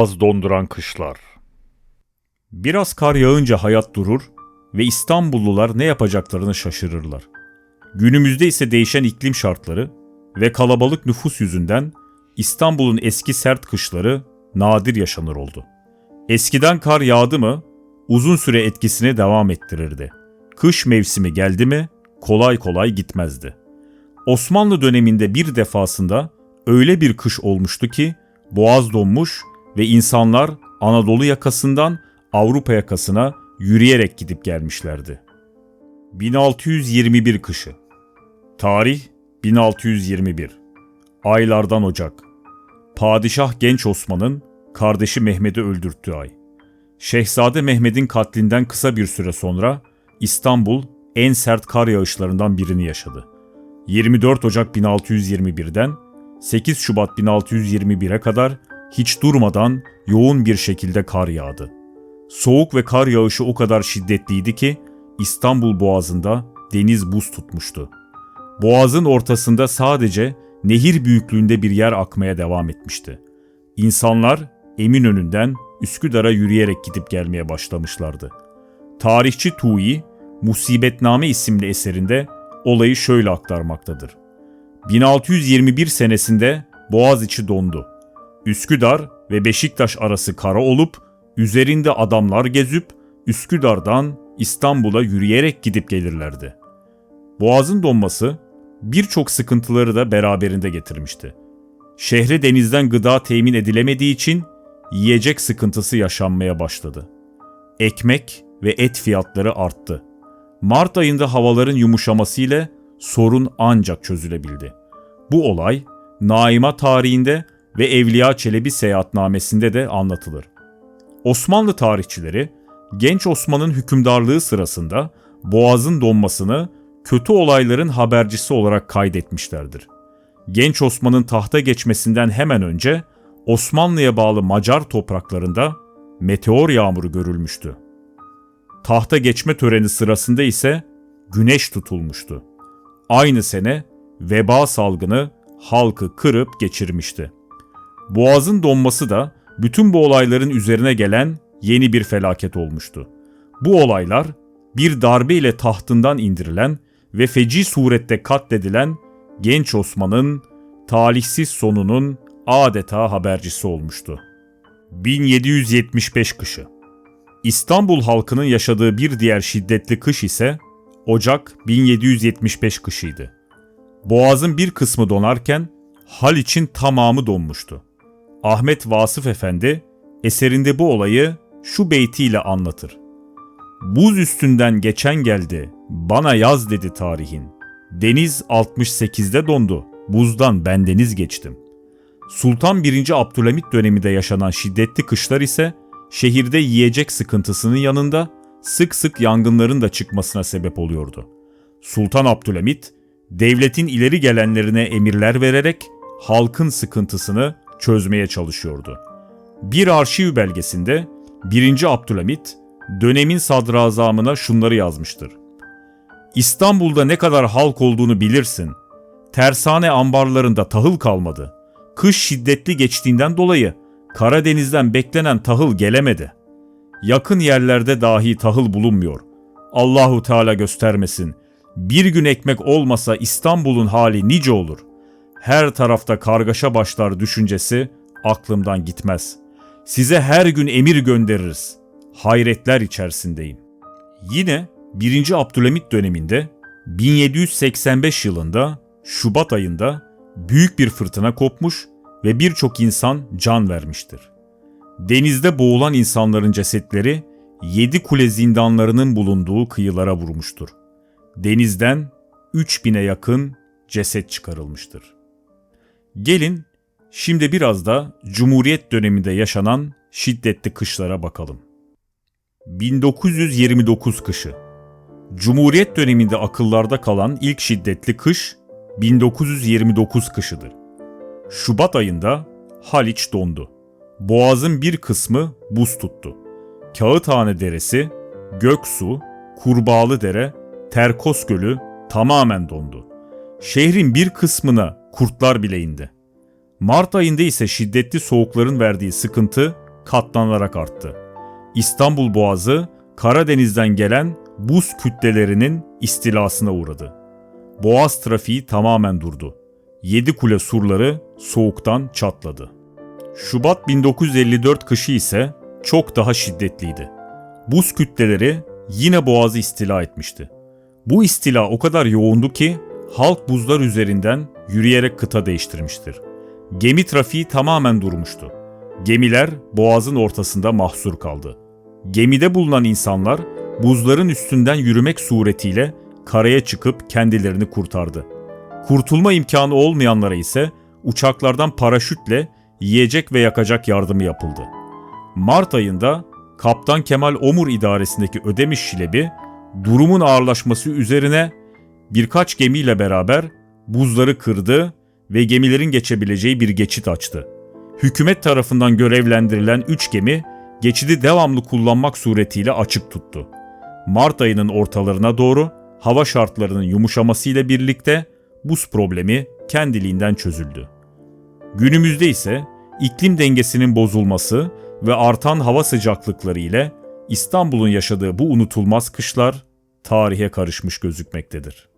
Boğaz donduran kışlar. Biraz kar yağınca hayat durur ve İstanbullular ne yapacaklarını şaşırırlar. Günümüzde ise değişen iklim şartları ve kalabalık nüfus yüzünden İstanbul'un eski sert kışları nadir yaşanır oldu. Eskiden kar yağdı mı uzun süre etkisini devam ettirirdi. Kış mevsimi geldi mi kolay kolay gitmezdi. Osmanlı döneminde bir defasında öyle bir kış olmuştu ki boğaz donmuş ve insanlar Anadolu yakasından Avrupa yakasına yürüyerek gidip gelmişlerdi. 1621 kışı. Tarih 1621. Aylardan Ocak. Padişah Genç Osman'ın kardeşi Mehmet'i öldürttüğü ay. Şehzade Mehmet'in katlinden kısa bir süre sonra İstanbul en sert kar yağışlarından birini yaşadı. 24 Ocak 1621'den 8 Şubat 1621'e kadar hiç durmadan yoğun bir şekilde kar yağdı. Soğuk ve kar yağışı o kadar şiddetliydi ki İstanbul Boğazı'nda deniz buz tutmuştu. Boğazın ortasında sadece nehir büyüklüğünde bir yer akmaya devam etmişti. İnsanlar Eminönü'nden Üsküdar'a yürüyerek gidip gelmeye başlamışlardı. Tarihçi Tuği, Musibetname isimli eserinde olayı şöyle aktarmaktadır. 1621 senesinde Boğaziçi dondu. Üsküdar ve Beşiktaş arası kara olup üzerinde adamlar gezip Üsküdar'dan İstanbul'a yürüyerek gidip gelirlerdi. Boğazın donması birçok sıkıntıları da beraberinde getirmişti. Şehre denizden gıda temin edilemediği için yiyecek sıkıntısı yaşanmaya başladı. Ekmek ve et fiyatları arttı. Mart ayında havaların yumuşamasıyla sorun ancak çözülebildi. Bu olay Naima tarihinde ve Evliya Çelebi seyahatnamesinde de anlatılır. Osmanlı tarihçileri Genç Osman'ın hükümdarlığı sırasında Boğaz'ın donmasını kötü olayların habercisi olarak kaydetmişlerdir. Genç Osman'ın tahta geçmesinden hemen önce Osmanlı'ya bağlı Macar topraklarında meteor yağmuru görülmüştü. Tahta geçme töreni sırasında ise güneş tutulmuştu. Aynı sene veba salgını halkı kırıp geçirmişti. Boğazın donması da bütün bu olayların üzerine gelen yeni bir felaket olmuştu. Bu olaylar bir darbe ile tahtından indirilen ve feci surette katledilen genç Osman'ın talihsiz sonunun adeta habercisi olmuştu. 1775 kışı İstanbul halkının yaşadığı bir diğer şiddetli kış ise Ocak 1775 kışıydı. Boğazın bir kısmı donarken Haliç'in tamamı donmuştu. Ahmet Vasıf Efendi eserinde bu olayı şu beytiyle anlatır. Buz üstünden geçen geldi, bana yaz dedi tarihin. Deniz 68'de dondu, buzdan bendeniz geçtim. Sultan 1. Abdülhamit döneminde yaşanan şiddetli kışlar ise şehirde yiyecek sıkıntısının yanında sık sık yangınların da çıkmasına sebep oluyordu. Sultan Abdülhamit, devletin ileri gelenlerine emirler vererek halkın sıkıntısını çözmeye çalışıyordu. Bir arşiv belgesinde 1. Abdülhamit dönemin sadrazamına şunları yazmıştır. İstanbul'da ne kadar halk olduğunu bilirsin. Tersane ambarlarında tahıl kalmadı. Kış şiddetli geçtiğinden dolayı Karadeniz'den beklenen tahıl gelemedi. Yakın yerlerde dahi tahıl bulunmuyor. Allahu Teala göstermesin. Bir gün ekmek olmasa İstanbul'un hali nice olur. Her tarafta kargaşa başlar düşüncesi aklımdan gitmez. Size her gün emir göndeririz. Hayretler içerisindeyim. Yine 1. Abdülhamit döneminde 1785 yılında Şubat ayında büyük bir fırtına kopmuş ve birçok insan can vermiştir. Denizde boğulan insanların cesetleri yedi kule zindanlarının bulunduğu kıyılara vurmuştur. Denizden 3000'e yakın ceset çıkarılmıştır. Gelin şimdi biraz da Cumhuriyet döneminde yaşanan şiddetli kışlara bakalım. 1929 kışı Cumhuriyet döneminde akıllarda kalan ilk şiddetli kış 1929 kışıdır. Şubat ayında Haliç dondu. Boğazın bir kısmı buz tuttu. Kağıthane Deresi, Göksu, Kurbağalı Dere, Terkos Gölü tamamen dondu. Şehrin bir kısmına kurtlar bile indi. Mart ayında ise şiddetli soğukların verdiği sıkıntı katlanarak arttı. İstanbul Boğazı Karadeniz'den gelen buz kütlelerinin istilasına uğradı. Boğaz trafiği tamamen durdu. Yedi kule surları soğuktan çatladı. Şubat 1954 kışı ise çok daha şiddetliydi. Buz kütleleri yine boğazı istila etmişti. Bu istila o kadar yoğundu ki halk buzlar üzerinden yürüyerek kıta değiştirmiştir. Gemi trafiği tamamen durmuştu. Gemiler boğazın ortasında mahsur kaldı. Gemide bulunan insanlar buzların üstünden yürümek suretiyle karaya çıkıp kendilerini kurtardı. Kurtulma imkanı olmayanlara ise uçaklardan paraşütle yiyecek ve yakacak yardımı yapıldı. Mart ayında Kaptan Kemal Omur idaresindeki Ödemiş Şilebi durumun ağırlaşması üzerine birkaç gemiyle beraber buzları kırdı ve gemilerin geçebileceği bir geçit açtı. Hükümet tarafından görevlendirilen 3 gemi geçidi devamlı kullanmak suretiyle açık tuttu. Mart ayının ortalarına doğru hava şartlarının yumuşamasıyla birlikte buz problemi kendiliğinden çözüldü. Günümüzde ise iklim dengesinin bozulması ve artan hava sıcaklıkları ile İstanbul'un yaşadığı bu unutulmaz kışlar tarihe karışmış gözükmektedir.